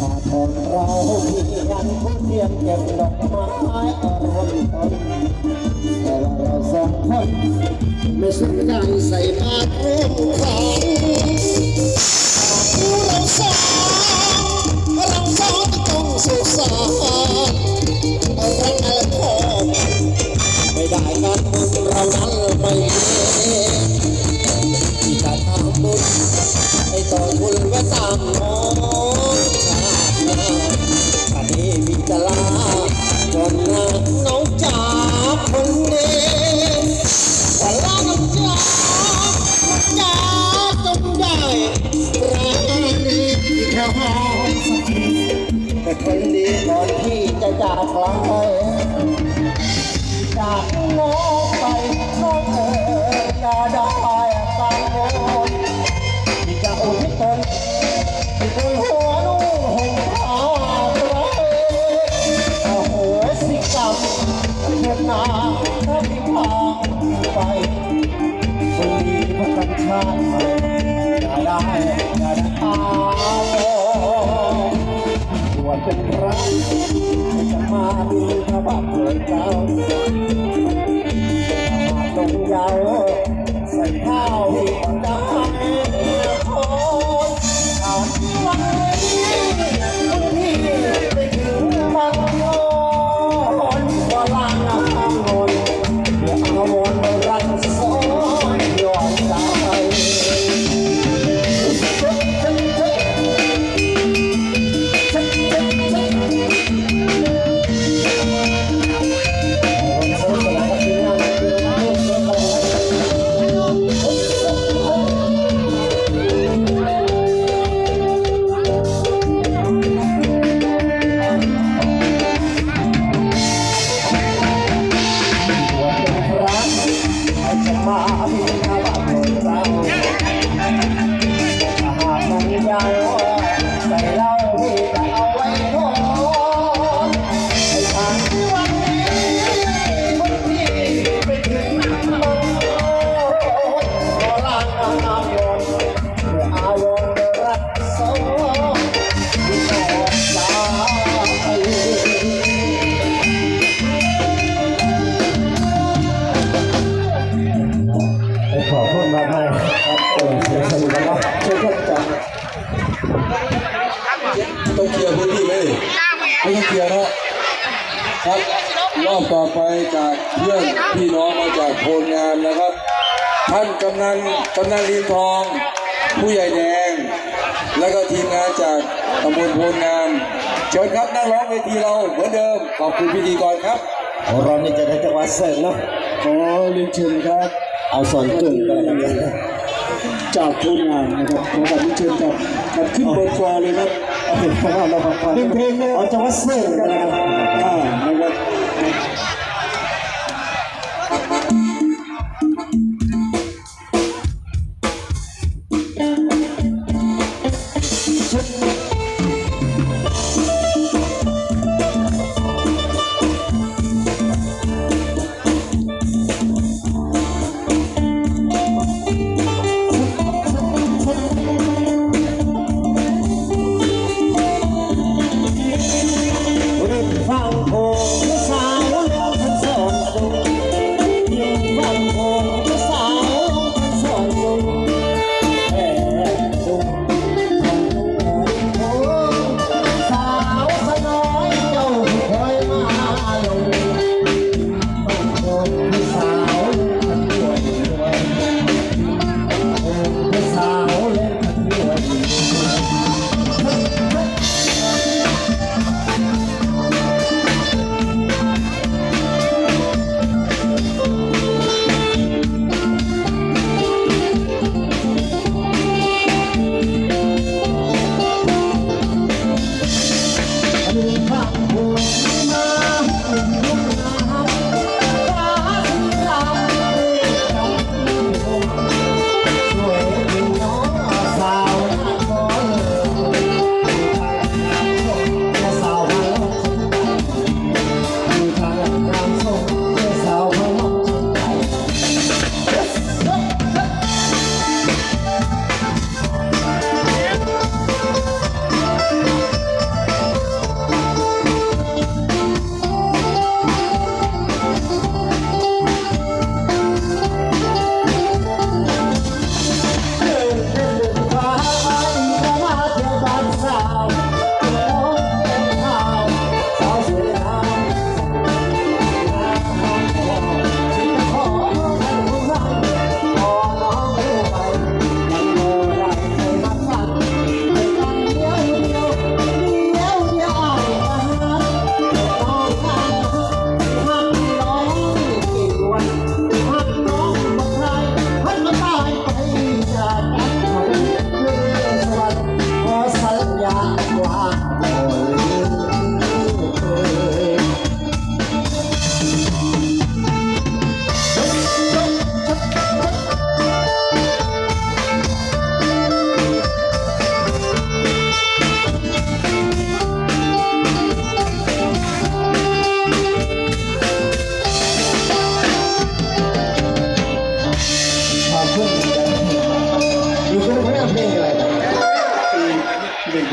มาทนเราเพียงผู้เทียมเก็บดอกไม้อรมต้นแต่ว่าเราสองคนไม่สนใจใส่บาตรร่วมขัน เป็นพระจะมาบินทบาทเกิดเจ้า พื้นที่ไหมนี่ไม่ต้องเคลียร์นะครับรอบต่อไปจากเพื่อนพี่น้องมาจากโพลงามนะครับ ท่านกำนันกำนันลีนทอง ผู้ใหญ่แดง แล้วก็ทีมงานจากตำบลโพลงามเชิญครับนั่งร้องเวทีเราเหมือนเดิมขอบคุณพิธีกรครับของเรานี่จะได้จังหวัดเสร็จเนาะขอเรียนเชิญครับ เอาสอนกึ่งกันแล้วกันจากโพลงามนะครับขอการเชิญครับกับขึ้นบนฟลอร์เลยครับ เอาเพลงเราฟังฟังหนึ่งเพลงนะครับเอาจังหวัดเสร็จกันนะครับอ่านะครับ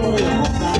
我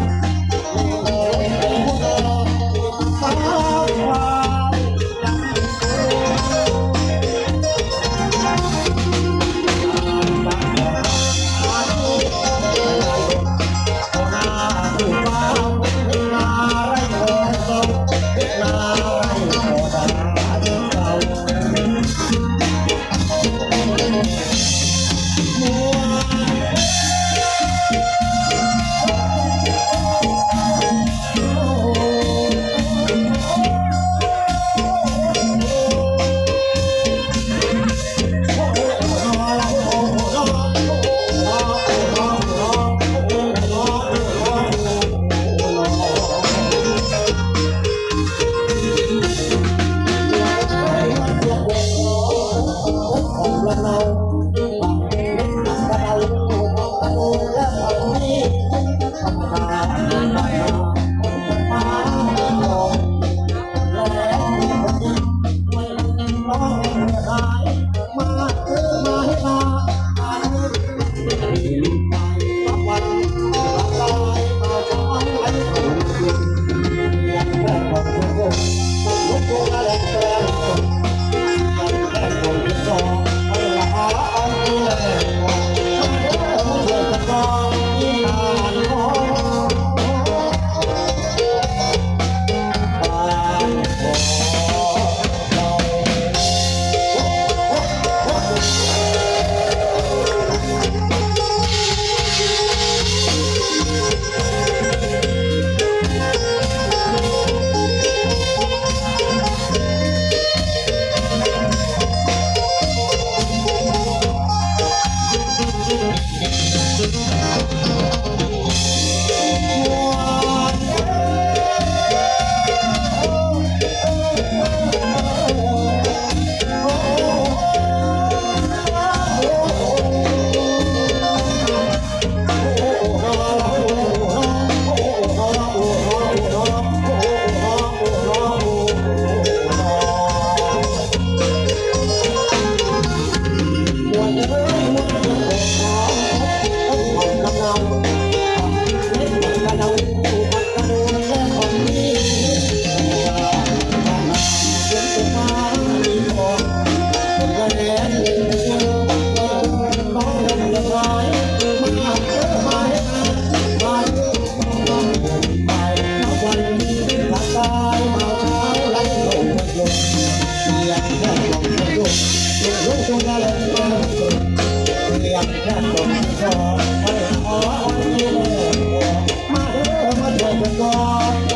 Oh,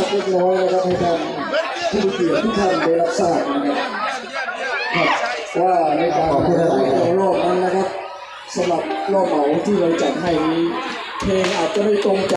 สักเล็กน้อยนะครับให้ทางผู้เกียรติทุกท่านได้รับทราบนะครับว่าในการประกวดของรอบนั้นนะครับสำหรับรอบเหมาที่เราจัดให้นี้เพลงอาจจะไม่ตรงใจ